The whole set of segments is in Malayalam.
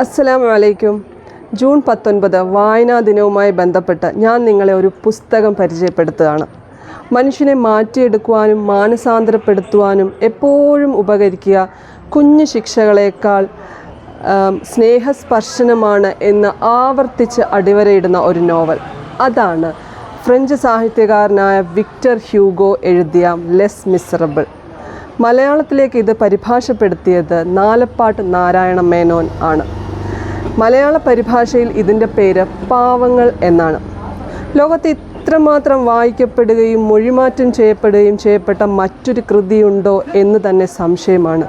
അസ്സലാമു അലൈക്കും ജൂൺ പത്തൊൻപത് വായനാ ദിനവുമായി ബന്ധപ്പെട്ട് ഞാൻ നിങ്ങളെ ഒരു പുസ്തകം പരിചയപ്പെടുത്തുകയാണ്. മനുഷ്യനെ മാറ്റിയെടുക്കുവാനും മാനസാന്തരപ്പെടുത്തുവാനും എപ്പോഴും ഉപകരിക്കുക കുഞ്ഞു ശിക്ഷകളേക്കാൾ സ്നേഹസ്പർശനമാണ് എന്ന് ആവർത്തിച്ച് അടിവരയിടുന്ന ഒരു നോവൽ. അതാണ് ഫ്രഞ്ച് സാഹിത്യകാരനായ വിക്ടർ ഹ്യൂഗോ എഴുതിയ ലെസ് മിസറബിൾ. മലയാളത്തിലേക്ക് ഇത് പരിഭാഷപ്പെടുത്തിയത് നാലപ്പാട്ട് നാരായണ മേനോൻ ആണ്. മലയാള പരിഭാഷയിൽ ഇതിന്റെ പേര് പാവങ്ങൾ എന്നാണ്. ലോകത്ത് ഇത്രമാത്രം വായിക്കപ്പെടുകയും മൊഴിമാറ്റം ചെയ്യപ്പെടുകയും ചെയ്യപ്പെട്ട മറ്റൊരു കൃതിയുണ്ടോ എന്ന് തന്നെ സംശയമാണ്.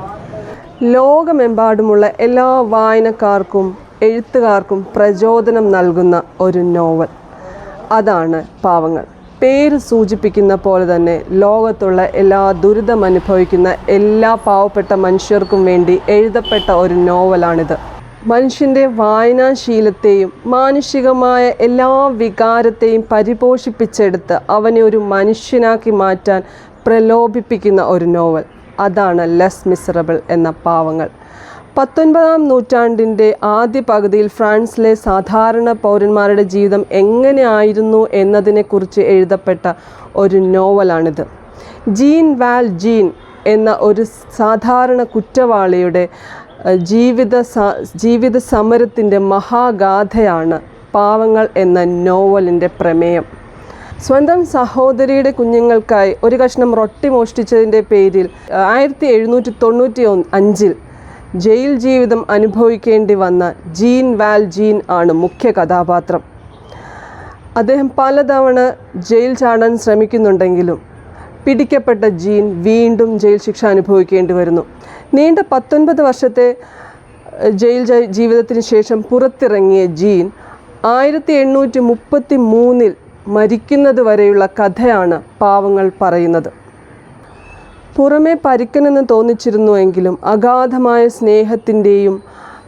ലോകമെമ്പാടുമുള്ള എല്ലാ വായനക്കാർക്കും എഴുത്തുകാർക്കും പ്രചോദനം നൽകുന്ന ഒരു നോവൽ. അതാണ് പാവങ്ങൾ. പേര് സൂചിപ്പിക്കുന്ന പോലെ തന്നെ ലോകത്തുള്ള എല്ലാ ദുരിതമനുഭവിക്കുന്ന എല്ലാ പാവപ്പെട്ട മനുഷ്യർക്കും വേണ്ടി എഴുതപ്പെട്ട ഒരു നോവലാണിത്. മനുഷ്യന്റെ വായനാശീലത്തെയും മാനുഷികമായ എല്ലാ വികാരത്തെയും പരിപോഷിപ്പിച്ചെടുത്ത് അവനെ ഒരു മനുഷ്യനാക്കി മാറ്റാൻ പ്രലോഭിപ്പിക്കുന്ന ഒരു നോവൽ. അതാണ് ലെസ് മിസറബിൾ എന്ന പാവങ്ങൾ. പത്തൊൻപതാം നൂറ്റാണ്ടിന്റെ ആദ്യ പകുതിയിൽ ഫ്രാൻസിലെ സാധാരണ പൗരന്മാരുടെ ജീവിതം എങ്ങനെയായിരുന്നു എന്നതിനെക്കുറിച്ച് എഴുതപ്പെട്ട ഒരു നോവലാണിത്. ജീൻ വാൽ ജീൻ എന്ന ഒരു സാധാരണ കുറ്റവാളിയുടെ ജീവിത ജീവിത സമരത്തിന്റെ മഹാഗാഥയാണ് പാവങ്ങൾ എന്ന നോവലിന്റെ പ്രമേയം. സ്വന്തം സഹോദരിയുടെ കുഞ്ഞുങ്ങൾക്കായി ഒരു കഷ്ണം റൊട്ടി മോഷ്ടിച്ചതിന്റെ പേരിൽ ആയിരത്തി എഴുന്നൂറ്റി തൊണ്ണൂറ്റി അഞ്ചിൽ ജയിൽ ജീവിതം അനുഭവിക്കേണ്ടി വന്ന ജീൻ വാൽ ജീൻ ആണ് മുഖ്യ കഥാപാത്രം. അദ്ദേഹം പലതവണ ജയിൽ ചാടാൻ ശ്രമിക്കുന്നുണ്ടെങ്കിലും പിടിക്കപ്പെട്ട ജീൻ വീണ്ടും ജയിൽ ശിക്ഷ അനുഭവിക്കേണ്ടി വരുന്നു. നീണ്ട പത്തൊൻപത് വർഷത്തെ ജയിൽ ജീവിതത്തിന് ശേഷം പുറത്തിറങ്ങിയ ജീൻ ആയിരത്തി എണ്ണൂറ്റി മുപ്പത്തി മൂന്നിൽ മരിക്കുന്നത് വരെയുള്ള കഥയാണ് പാവങ്ങൾ പറയുന്നത്. പുറമേ പരിക്കനെന്ന് തോന്നിച്ചിരുന്നുവെങ്കിലും അഗാധമായ സ്നേഹത്തിന്റെയും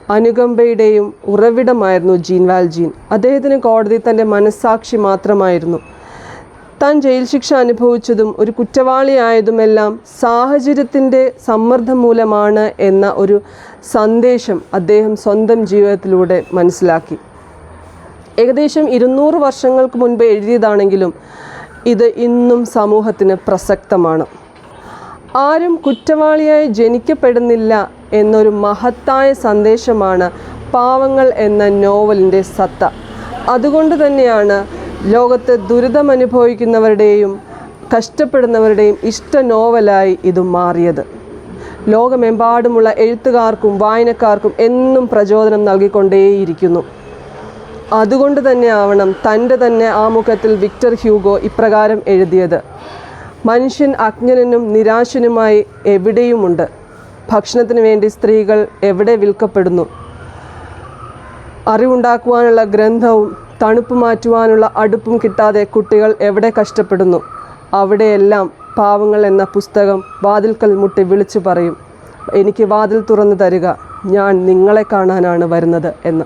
അനുകമ്പയുടെയും ഉറവിടമായിരുന്നു ജീൻ വാൽജീൻ. അദ്ദേഹത്തിന് കോടതി തന്റെ മനസ്സാക്ഷി മാത്രമായിരുന്നു. താൻ ജയിൽ ശിക്ഷ അനുഭവിച്ചതും ഒരു കുറ്റവാളിയായതുമെല്ലാം സാഹചര്യത്തിന്റെ സമ്മർദ്ദം മൂലമാണ് എന്ന ഒരു സന്ദേശം അദ്ദേഹം സ്വന്തം ജീവിതത്തിലൂടെ മനസ്സിലാക്കി. ഏകദേശം ഇരുന്നൂറ് വർഷങ്ങൾക്ക് മുൻപ് എഴുതിയതാണെങ്കിലും ഇത് ഇന്നും സമൂഹത്തിന് പ്രസക്തമാണ്. ആരും കുറ്റവാളിയായി ജനിക്കപ്പെടുന്നില്ല എന്നൊരു മഹത്തായ സന്ദേശമാണ് പാവങ്ങൾ എന്ന നോവലിന്റെ സത്ത. അതുകൊണ്ട് തന്നെയാണ് ലോകത്ത് ദുരിതമനുഭവിക്കുന്നവരുടെയും കഷ്ടപ്പെടുന്നവരുടെയും ഇഷ്ട നോവലായി ഇത് മാറിയത്. ലോകമെമ്പാടുമുള്ള എഴുത്തുകാർക്കും വായനക്കാർക്കും എന്നും പ്രചോദനം നൽകിക്കൊണ്ടേയിരിക്കുന്നു. അതുകൊണ്ട് തന്നെ ആവണം തന്റെ തന്നെ ആമുഖത്തിൽ വിക്ടർ ഹ്യൂഗോ ഇപ്രകാരം എഴുതിയത്. മനുഷ്യൻ അജ്ഞനും നിരാശനുമായി എവിടെയുമുണ്ട്? ഭക്ഷണത്തിന് വേണ്ടി സ്ത്രീകൾ എവിടെ വിൽക്കപ്പെടുന്നു? അറിവുണ്ടാക്കുവാനുള്ള ഗ്രന്ഥവും തണുപ്പ് മാറ്റുവാനുള്ള അടുപ്പും കിട്ടാതെ കുട്ടികൾ എവിടെ കഷ്ടപ്പെടുന്നു? അവിടെയെല്ലാം പാവങ്ങൾ എന്ന പുസ്തകം വാതിൽക്കൽ മുട്ടി വിളിച്ചു പറയും. എനിക്ക് വാതിൽ തുറന്നു തരിക. ഞാൻ നിങ്ങളെ കാണാനാണ് വരുന്നത് എന്ന്.